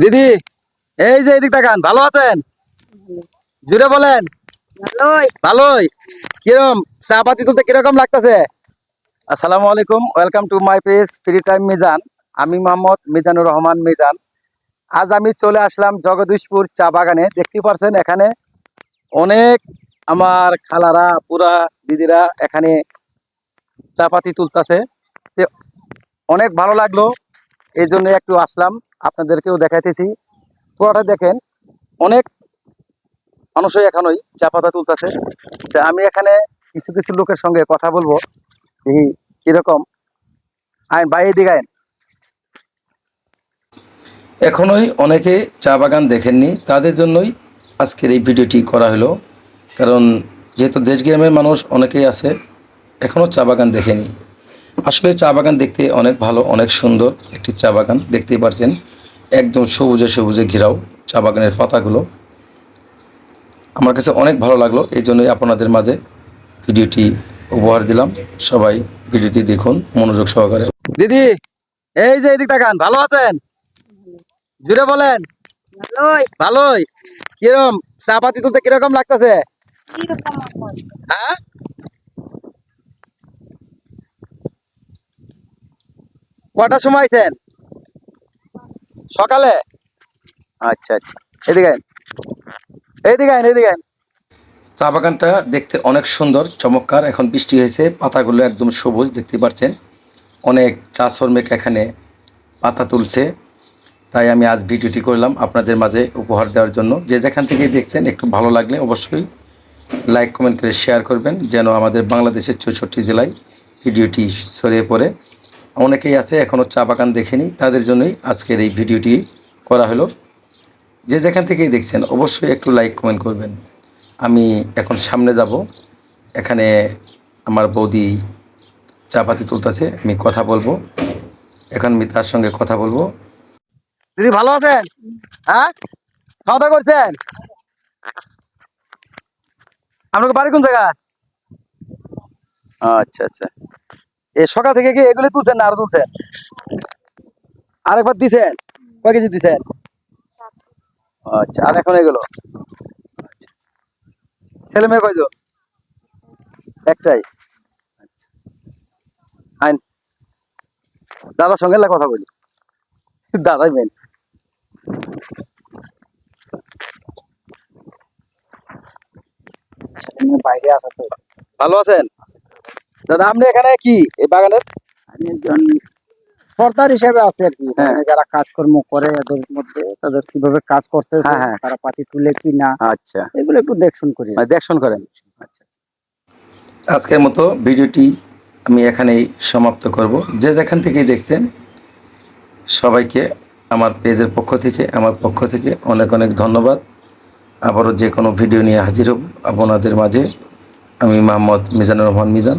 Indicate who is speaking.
Speaker 1: দিদি এই যে এদিক তাকান ভালো আছেন? জুড়ে বলেন।
Speaker 2: ভালোই।
Speaker 1: ভালোই। কিরম? চা পাতি তুলতে কীরকম লাগতেছে? আসসালামু আলাইকুম welcome to my page free time Mizan. আমি মোহাম্মদ মিজানুর রহমান মিজান। আজ আমি চলে আসলাম জগদীশপুর চা বাগানে। দেখতে পারছেন এখানে অনেক আমার খালারা পুরা দিদিরা এখানে চা পাতি তুলতেছে। অনেক ভালো লাগল। এই জন্য একটু আসলাম, আপনাদেরকেও দেখাইতেছি। পুরোটা দেখেন, অনেক মানুষই এখনই চা পাতা তুলতেছে। তা আমি এখানে কিছু কিছু লোকের সঙ্গে কথা বলব এই কীরকম। আইন, ভাই, এদিকে আইন। এখনোই অনেকে চা বাগান দেখেননি, তাদের জন্যই আজকের এই ভিডিওটি করা হলো। কারণ যেহেতু দেশ গ্রামের মানুষ অনেকেই আছে, এখনও চা বাগান দেখেনি। আসলে চা বাগান দেখতে অনেক ভালো অনেক সুন্দর একটি চা বাগান। দেখতেই পারছেন একদম সবুজে সবুজে ঘেরাও চা বাগানের পাতাগুলো। আমার কাছে অনেক ভালো লাগল এই জন্যই আপনাদের মাঝে ভিডিওটি উপহার দিলাম। সবাই ভিডিওটি দেখুন মনোযোগ সহকারে। দিদি এই যে এদিক তাকান ভালো আছেন? জুড়ে বলেন।
Speaker 2: ভালোই।
Speaker 1: ভালোই। কিরম চা পাতি তুলতে কীরকম লাগতেছে? হ্যাঁ? কটার সময় আইছেন? সকালে? আচ্ছা আচ্ছা। এদিকে এদিকে আইন চা বাগানটা দেখতে অনেক সুন্দর, চমৎকার। এখন বৃষ্টি হয়েছে, পাতাগুলো একদম সবুজ, দেখতে পাচ্ছেন। অনেক চা শ্রমিক এখানে পাতা তুলছে। তাই আমি আজ ভিডিওটি করলাম আপনাদের মাঝে উপহার দেওয়ার জন্য। যে যেখান থেকে দেখছেন, একটু ভালো লাগলে অবশ্যই লাইক, কমেন্ট করে শেয়ার করবেন, যেন আমাদের বাংলাদেশের চৌষট্টি জেলায় ভিডিওটি ছড়িয়ে পড়ে। অনেকেই আছে এখনও চা বাগান দেখেনি তাদের জন্যই আজকের এই ভিডিওটি করা হলো। যে যেখান থেকেই দেখছেন অবশ্যই একটু লাইক কমেন্ট করবেন। আমি এখন সামনে যাব। এখানে আমার বৌদি চা পাতি তুলতেছে আমি কথা বলব। এখন আমি তার সঙ্গে কথা বলব। দিদি ভালো আছেন? হ্যাঁ? খাওয়া দাওয়া করছেন? আপনাকে বাড়ি কোন জায়গা আচ্ছা আচ্ছা। সকাল থেকে কি এগুলি তুলছেন না আরও তুলছেন? আরেকবার দিছেন? কয় কেজি দিছেন? আচ্ছা আর এখন এগুলো? আচ্ছা, আচ্ছা। ছেলে মেয়ে কয়জন? একটাই। আচ্ছা। আইন। দাদার সঙ্গে কথা বলি। দাদাই মেন
Speaker 2: বাইরে আছে তো।
Speaker 1: ভালো আছেন? দাদা আপনি এখানে কি এই বাগানের?
Speaker 2: আমি একজন সর্দার হিসেবে আছে আর কি।
Speaker 1: হ্যাঁ।
Speaker 2: যারা কাজকর্ম করে এদের মধ্যে তাদের কীভাবে কাজ করতেছে
Speaker 1: হ্যাঁ, হ্যাঁ।
Speaker 2: তারা পাতি তুলে কি না
Speaker 1: আচ্ছা।
Speaker 2: এগুলো একটু দেখশুন করি।
Speaker 1: মানে দেখশন করেন। আচ্ছা। আজকের মতো ভিডিওটি আমি এখানেই সমাপ্ত করব। যে যেখান থেকেই দেখছেন সবাইকে আমার পেজের পক্ষ থেকে আমার পক্ষ থেকে অনেক অনেক ধন্যবাদ। আবারও যে কোনো ভিডিও নিয়ে হাজির হব। আপনাদের মাঝে আমি মোহাম্মদ মিজানুর রহমান মিজান।